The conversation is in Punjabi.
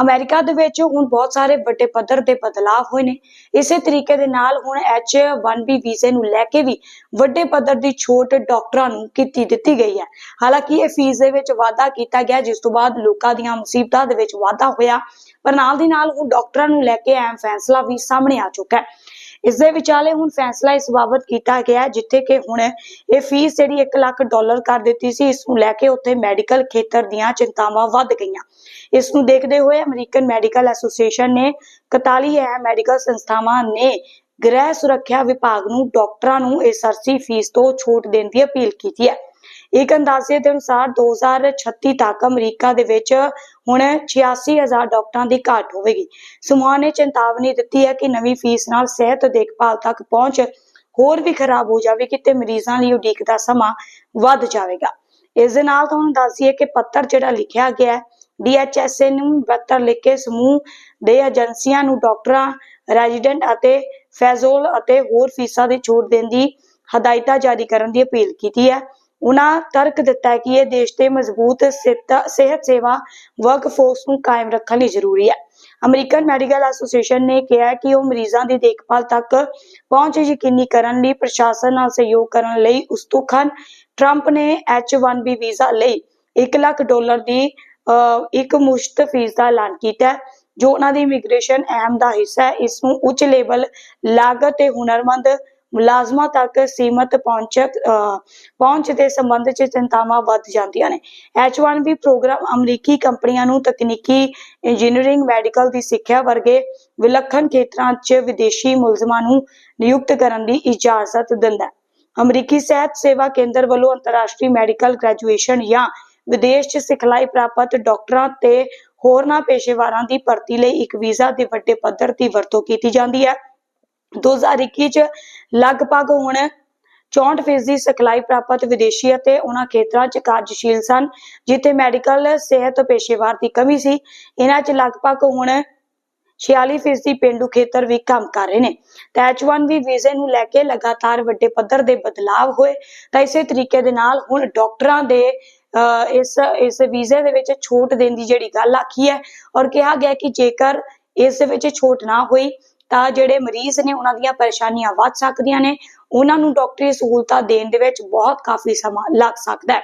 ਅਮਰੀਕਾ ਦੇ ਵਿੱਚ ਹੁਣ ਬਹੁਤ ਸਾਰੇ ਵੱਡੇ ਪੱਧਰ ਦੇ ਬਦਲਾਅ ਹੋਏ ਨੇ। ਇਸੇ ਤਰੀਕੇ ਦੇ ਨਾਲ ਹੁਣ H1B ਵੀਜ਼ੇ ਨੂੰ ਲੈ ਕੇ ਵੀ ਵੱਡੇ ਪੱਧਰ ਦੀ ਛੋਟ ਡਾਕਟਰਾਂ ਨੂੰ ਕੀਤੀ ਦਿੱਤੀ ਗਈ ਹੈ। ਹਾਲਾਂਕਿ ਇਹ ਫੀਸ ਦੇ ਵਿੱਚ ਵਾਧਾ ਕੀਤਾ ਗਿਆ, ਜਿਸ ਤੋਂ ਬਾਅਦ ਲੋਕਾਂ ਦੀਆਂ ਮੁਸੀਬਤਾਂ ਦੇ ਵਿੱਚ ਵਾਧਾ ਹੋਇਆ। ਪਰ ਨਾਲ ਦੀ ਨਾਲ ਹੁਣ ਡਾਕਟਰਾਂ ਨੂੰ ਲੈ ਕੇ ਅਹਿਮ ਫੈਸਲਾ ਵੀ ਸਾਹਮਣੇ ਆ ਚੁੱਕਾ ਹੈ। ਇਸ ਦੇ ਵਿਚਾਲੇ ਹੁਣ ਫੈਸਲਾ ਇਸ ਬਾਬਤ ਕੀਤਾ ਗਿਆ ਜਿੱਥੇ ਕਿ ਹੁਣ ਇਹ ਫੀਸ ਜਿਹੜੀ 1 ਲੱਖ ਡਾਲਰ ਕਰ ਦਿੱਤੀ ਸੀ, ਇਸ ਨੂੰ ਲੈ ਕੇ ਉੱਥੇ ਮੈਡੀਕਲ ਖੇਤਰ ਦੀਆਂ ਚਿੰਤਾਵਾਂ ਵੱਧ ਗਈਆਂ। ਇਸ ਨੂੰ ਦੇਖਦੇ ਹੋਏ ਅਮਰੀਕਨ ਮੈਡੀਕਲ ਐਸੋਸੀਏਸ਼ਨ ਨੇ 41 ਹੈ ਮੈਡੀਕਲ ਸੰਸਥਾਵਾਂ ਨੇ ਗ੍ਰਹਿ ਸੁਰੱਖਿਆ ਵਿਭਾਗ ਨੂੰ ਡਾਕਟਰਾਂ ਨੂੰ ਇਸ ਅਰਸੀ ਫੀਸ ਤੋਂ ਛੋਟ ਦੇਣ ਦੀ ਅਪੀਲ ਕੀਤੀ ਹੈ। ਇੱਕ ਅੰਦਾਜ਼ੇ ਦੇ ਅਨੁਸਾਰ 2036 ਤੱਕ ਅਮਰੀਕਾ ਦੇ ਵਿੱਚ ਹੁਣ 86000 ਡਾਕਟਰਾਂ ਦੀ ਘਾਟ ਹੋਵੇਗੀ। ਸਮੂਹ ਨੇ ਚੇਤਾਵਨੀ ਦਿੱਤੀ ਹੈ ਕਿ ਨਵੀਂ ਫੀਸ ਨਾਲ ਸਿਹਤ ਦੇਖਭਾਲ ਤੱਕ ਪਹੁੰਚ ਹੋਰ ਵੀ ਖਰਾਬ ਹੋ ਜਾਵੇਗੀ ਤੇ ਮਰੀਜ਼ਾਂ ਲਈ ਉਡੀਕ ਦਾ ਸਮਾਂ ਵੱਧ ਜਾਵੇਗਾ। ਇਸ ਦੇ ਨਾਲ ਤੁਹਾਨੂੰ ਦੱਸੀਏ ਕਿ ਪੱਤਰ ਜਿਹੜਾ ਲਿਖਿਆ ਗਿਆ ਹੈ DHSA ਨੂੰ ਪੱਤਰ ਲਿਖ ਕੇ ਸਮੂਹ ਦੇ ਏਜੰਸੀਆਂ ਨੂੰ ਡਾਕਟਰਾਂ, ਰੈਜ਼ੀਡੈਂਟ ਅਤੇ ਫੈਜ਼ੋਲ ਅਤੇ ਹੋਰ ਫੀਸਾਂ ਦੀ ਛੋਟ ਦੇਣ ਦੀ ਹਦਾਇਤਾਂ ਜਾਰੀ ਕਰਨ ਦੀ ਅਪੀਲ ਕੀਤੀ ਹੈ। ਉਹਨਾਂ ਤਰਕ ਦਿੱਤਾ ਕਿ ਇਹ ਦੇਸ਼ ਦੇ ਮਜ਼ਬੂਤ ਸਿਹਤ ਸੇਵਾ ਵਰਕਫੋਰਸ ਨੂੰ ਕਾਇਮ ਰੱਖਣ ਲਈ ਜ਼ਰੂਰੀ ਹੈ। ਅਮਰੀਕਨ ਮੈਡੀਕਲ ਐਸੋਸੀਏਸ਼ਨ ਨੇ ਕਿਹਾ ਹੈ ਕਿ ਉਹ ਮਰੀਜ਼ਾਂ ਦੀ ਦੇਖਭਾਲ ਤੱਕ ਪਹੁੰਚ ਯਕੀਨੀ ਕਰਨ ਲਈ, ਪ੍ਰਸ਼ਾਸਨ ਨਾਲ ਸਹਿਯੋਗ ਕਰਨ ਲਈ ਉਸਤੁਖਨ ਟਰੰਪ ਨੇ H1B ਵੀਜ਼ਾ ਲਈ 1 ਲੱਖ ਡਾਲਰ ਦੀ ਇੱਕ ਮੁਸ਼ਤ ਫੀਸ ਦਾ ਐਲਾਨ ਕੀਤਾ ਜੋ ਉਹਨਾਂ ਦੀ ਇਮੀਗ੍ਰੇਸ਼ਨ ਅਹਿਮ ਦਾ ਹਿੱਸਾ ਹੈ। ਇਸ ਨੂੰ ਉੱਚ ਲੈਵਲ ਲਾਗਤ ਤੇ ਹੁਨਰਮੰਦ ਮੁਲਾਜ਼ਮਾਂ ਤੱਕ ਸੀਮਤ ਪਹੁੰਚ ਪਹੁੰਚ ਦੇ ਸੰਬੰਧ 'ਚ ਚਿੰਤਾਵਾਂ ਵੱਧ ਜਾਂਦੀਆਂ ਨੇ। H1B ਪ੍ਰੋਗਰਾਮ ਅਮਰੀਕੀ ਕੰਪਨੀਆਂ ਨੂੰ ਤਕਨੀਕੀ ਇੰਜੀਨੀਅਰਿੰਗ ਮੈਡੀਕਲ ਦੀ ਸਿੱਖਿਆ ਵਰਗੇ ਵਿਲੱਖਣ ਖੇਤਰਾਂ 'ਚ ਵਿਦੇਸ਼ੀ ਮੁਲਜ਼ਮਾਂ ਨੂੰ ਨਿਯੁਕਤ ਕਰਨ ਦੀ ਇਜਾਜ਼ਤ ਦਿੰਦਾ ਹੈ। ਅਮਰੀਕੀ ਸਿਹਤ ਸੇਵਾ ਕੇਂਦਰ ਵੱਲੋਂ ਅੰਤਰਰਾਸ਼ਟਰੀ ਮੈਡੀਕਲ ਗ੍ਰੈਜੂਏਸ਼ਨ ਜਾਂ ਵਿਦੇਸ਼ 'ਚ ਸਿਖਲਾਈ ਪ੍ਰਾਪਤ ਡਾਕਟਰਾਂ ਤੇ ਹੋਰਨਾਂ ਪੇਸ਼ੇਵਾਰਾਂ ਦੀ ਭਰਤੀ ਲਈ ਇੱਕ ਵੀਜ਼ਾ ਦੇ ਵੱਡੇ ਪੱਧਰ ਦੀ ਵਰਤੋਂ ਕੀਤੀ ਜਾਂਦੀ ਹੈ। 2021 ਚ ਲਗਭਗ ਹੁਣ 64% ਸਿਖਲਾਈ ਪ੍ਰਾਪਤ ਵਿਦੇਸ਼ੀ ਅਤੇ ਉਹਨਾਂ ਖੇਤਰਾਂ 'ਚ ਕਾਰਜਸ਼ੀਲ ਸਨ ਜਿੱਥੇ ਮੈਡੀਕਲ ਸਿਹਤ ਪੇਸ਼ੇਵਾਰ ਦੀ ਕਮੀ ਸੀ। ਇਹਨਾਂ 'ਚ ਲਗਭਗ ਹੁਣ 46% ਪਿੰਡੂ ਖੇਤਰ ਵੀ ਕੰਮ ਕਰ ਰਹੇ ਨੇ। ਤਾਂ H1B ਵੀਜ਼ੇ ਨੂੰ ਲੈ ਕੇ ਲਗਾਤਾਰ ਵੱਡੇ ਪੱਧਰ ਦੇ ਬਦਲਾਅ ਹੋਏ। ਤਾਂ ਇਸੇ ਤਰੀਕੇ ਦੇ ਨਾਲ ਹੁਣ ਡਾਕਟਰਾਂ ਦੇ ਅਹ, ਇਸ ਇਸ ਵੀਜ਼ੇ ਦੇ ਵਿੱਚ ਛੋਟ ਦੇਣ ਦੀ ਜਿਹੜੀ ਗੱਲ ਆਖੀ ਹੈ ਔਰ ਕਿਹਾ ਗਿਆ ਕਿ ਜੇਕਰ ਇਸ ਦੇ ਵਿੱਚ ਛੋਟ ਨਾ ਹੋਈ ਤਾਂ ਜਿਹੜੇ ਮਰੀਜ਼ ਨੇ ਉਹਨਾਂ ਦੀਆਂ ਪਰੇਸ਼ਾਨੀਆਂ ਵੱਧ ਸਕਦੀਆਂ ਨੇ, ਉਹਨਾਂ ਨੂੰ ਡਾਕਟਰੀ ਸਹੂਲਤਾਂ ਦੇਣ ਦੇ ਵਿੱਚ ਬਹੁਤ ਕਾਫੀ ਸਮਾਂ ਲੱਗ ਸਕਦਾ ਹੈ।